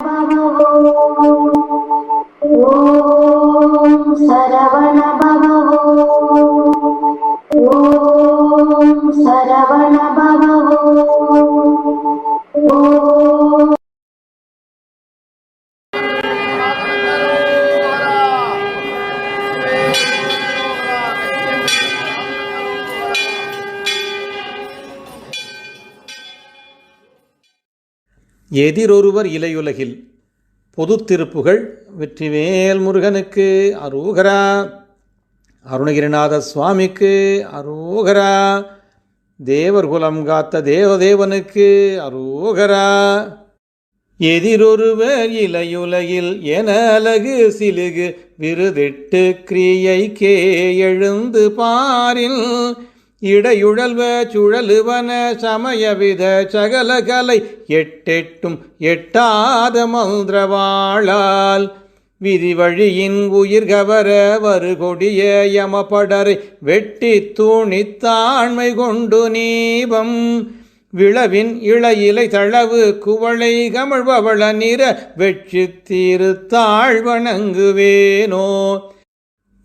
ॐ सरवण எதிரொருவர் இலையுலகில் பொதுத்திருப்புகள் வெற்றிவேல் முருகனுக்கு அரோகரா. அருணகிரிநாத சுவாமிக்கு அரோகரா. தேவர் குலம் காத்த தேவதேவனுக்கு அரோகரா. எதிரொருவர் இலையுலகில் என அழகு சிலுகு விருதிட்டு கிரியைக்கே எழுந்து பாரில் இடையுழல்வ சுழலுவன சமயவித சகலகலை எட்டெட்டும் எட்டாத மந்திரவாளால் விதிவழியின் உயிர் கவர வருகொடிய யமபடரை வெட்டி தூணித்தாண்மை கொண்டு நீபம் விளவின் இளையிலை தளவு குவளை கமழ்பவள நிற வெற்றி தீருத்தாழ் வணங்குவேனோ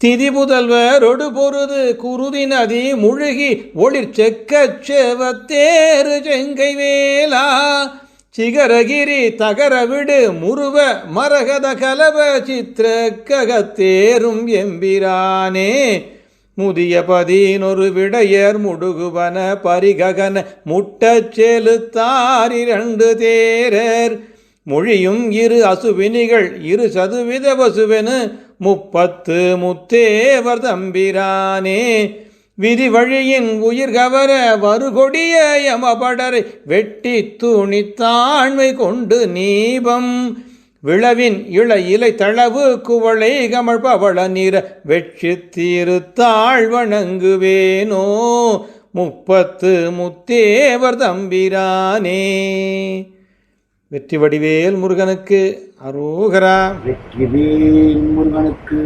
திதி புதல்வரொடு பொருது குருதி நதி முழுகி ஒளிர் செக்கச் செவத்தேறு செங்கை வேலா சிகரகிரி தகரவிடு முருவ மரகத கலவ சித்திர ககத்தேரும் எம்பிரானே. முதிய பதினொரு விடையர் முடுகுவன பரிககன முட்டச் செலுத்தாரிரண்டு தேரர். மொழியும் இரு அசுவினிகள் இரு சதுவித பசுவெனு முப்பத்து முத்தேவர் தம்பிரானே. விதி வழியின் உயிர் கவர வருகொடிய யமபடரை வெட்டி துணி தாழ்மை கொண்டு நீபம். விளவின் இள இலை தளவு குவளை கமழ் பவள நீர வெற்றி தீருத்தாள் வணங்குவேனோ. முப்பத்து முத்தேவர் தம்பிரானே. வெற்றி வடிவேல் முருகனுக்கு. அரோகரா. வெற்றிவேல் முருகனுக்கு.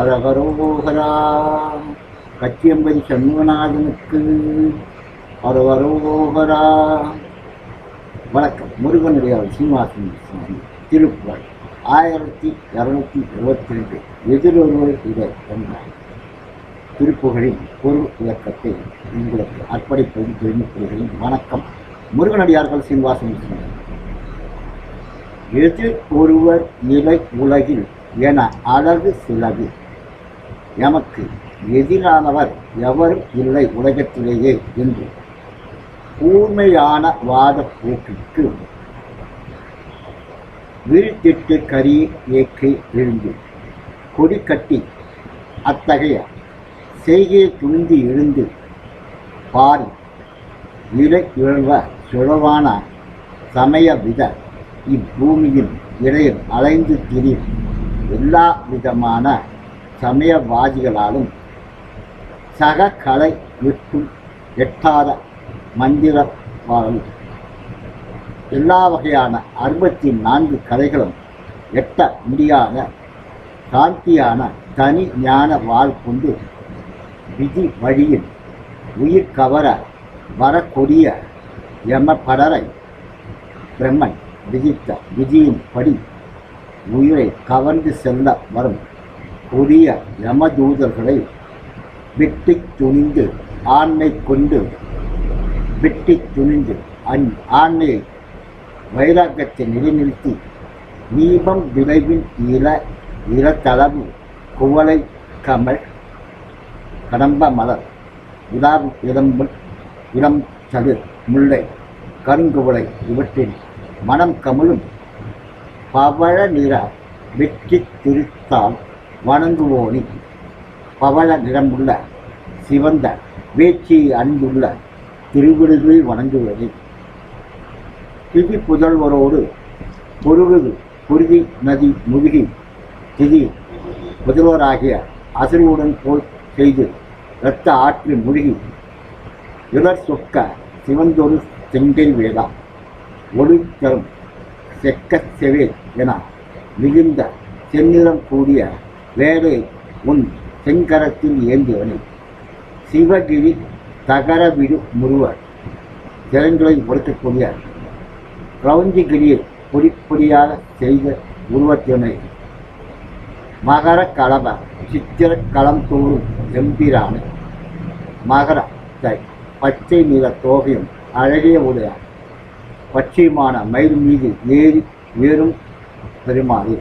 அரவரோகரா கச்சியம்பதி சண்முகநாதனுக்கு. அரவரோகரா வணக்கம். முருகனுடைய சீனிவாசன் சுவாமி திருப்புகழ் ஆயிரத்தி இரநூத்தி இருபத்தி ரெண்டு எதிரொருவர் இவர் என்ற திருப்புகழின் பொருள் விளக்கத்தை உங்களுக்கு அர்ப்பணிப்பதும் தெரிவிக்கிறேன் வணக்கம். முருகனடியார்கள் சீனிவாசன் சுவாமி. எது ஒருவர் நிலை உலகில் என அழகு சிலது. எமக்கு எதிரானவர் எவரும் இல்லை உலகத்திலேயே என்று. கூர்மையான வாத போக்கிற்கு விரித்திட்டு கரி ஏக்கை எழுந்து கொடி கட்டி அத்தகைய செய்கையை துணிந்து எழுந்து பாரி இறை இழந்த சுழவான சமய வித இப்பூமியில் இடையில் அலைந்து திரியும் எல்லா விதமான சமயவாதிகளாலும் சக கலை விற்கும் எட்டாத மந்திரவாதம். எல்லா வகையான அறுபத்தி நான்கு கலைகளும் எட்ட முடியாத காந்தியான தனி ஞான வாழ் கொண்டு விதி வழியில் உயிர் கவர வரக்கூடிய யமபடரை பிரம்மன் விதித்த விதியின்படி உயிரை கவர்ந்து செல்ல வரும் புதிய யமதூதர்களை வெட்டி துணிந்து ஆண்மை கொண்டு வெட்டி துணிந்து அந் ஆண்மையை வைராக்கியத்தை நிலைநிறுத்தி தீபம் விளைவின் இள இளத்தளவு குவளை கமல் கடம்ப மலர் உதார் இடம்பு இளம் சது முல்லை கருங்குவளை இவற்றின் மனம் கமழும். பவழ நிற வெற்றி திருத்தால் வணங்குவோனி. பவள நிறமுள்ள சிவந்த வேட்சியை அணிந்துள்ள திருவிடுகளில் வணங்குவது திதி புதல்வரோடு பொருகுது குருதி நதி முழுகி. திதி புதல்வராகிய அசுருவுடன் போல் செய்து இரத்த ஆற்றில் முழுகி. இவர் சொக்க சிவந்தொரு செங்கை வேதா. ஒளி செக்கச் செக்க செவே என மிகுந்த செந்நிறம் கூடிய வேலை உன் செங்கரத்தில் ஏந்தியவனை. சிவகிரி தகரவிடு முருவர். திறன்களை ஒடுக்கக்கூடிய கிரௌஞ்சிகிரியில் பொடி பொடியாக செய்த உருவத்தினை மகர கலப சித்திர களம் தோறும் எம்பிரான. மகர பச்சை நிற தோகையும் அழகிய உடைய பச்சைமான மயில் மீது ஏறி ஏறும் பெருமாறு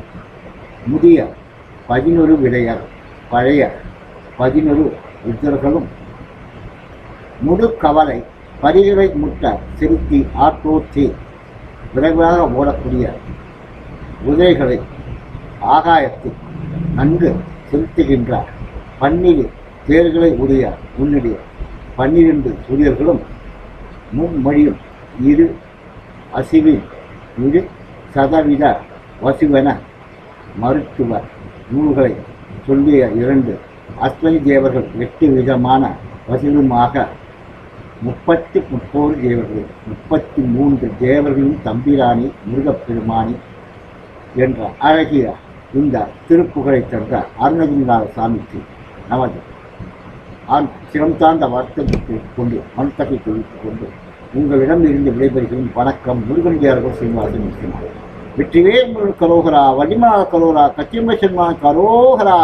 முதிய பதினொரு விடையர் பழைய பதினொரு ருத்ரர்களும் முழுக்கவலை பரிகளை முட்ட செலுத்தி ஆட்டோத்தே விரைவாக ஓடக்கூடிய குதிரைகளை ஆகாயத்தில் நன்கு செலுத்துகின்ற பன்னிரு தேர்களை உடைய உன்னுடைய பன்னிரண்டு சூரியர்களும் மும்மொழியும் இரு அசிவின் இரு சதவீத வசுவென மருத்துவ நூல்களை சொல்லிய இரண்டு அஸ்வை தேவர்கள் எட்டு விதமான வசூலுமாக முப்பத்தி முப்போரு தேவர்கள் முப்பத்தி மூன்று தேவர்களும் தம்பிராணி முருகப்பெருமானி என்ற அழகிய இந்த திருப்புகழை தந்த அருணகிரிநாத சாமிக்கு நமது ஆண் சிரம் தாழ்ந்த வார்த்தைக்கு கொண்டு மனத்தகை தெரிவித்துக் கொண்டு உங்களிடம் இருந்து விடைபெறுகிறேன். வணக்கம். முருகன்கியார்கள் சீனிவாசன் நிற்கிறார் வெற்றிவே முருகன் கரோகரா வடிமலால் கரோகரா கச்சியம்ப கரோகரா.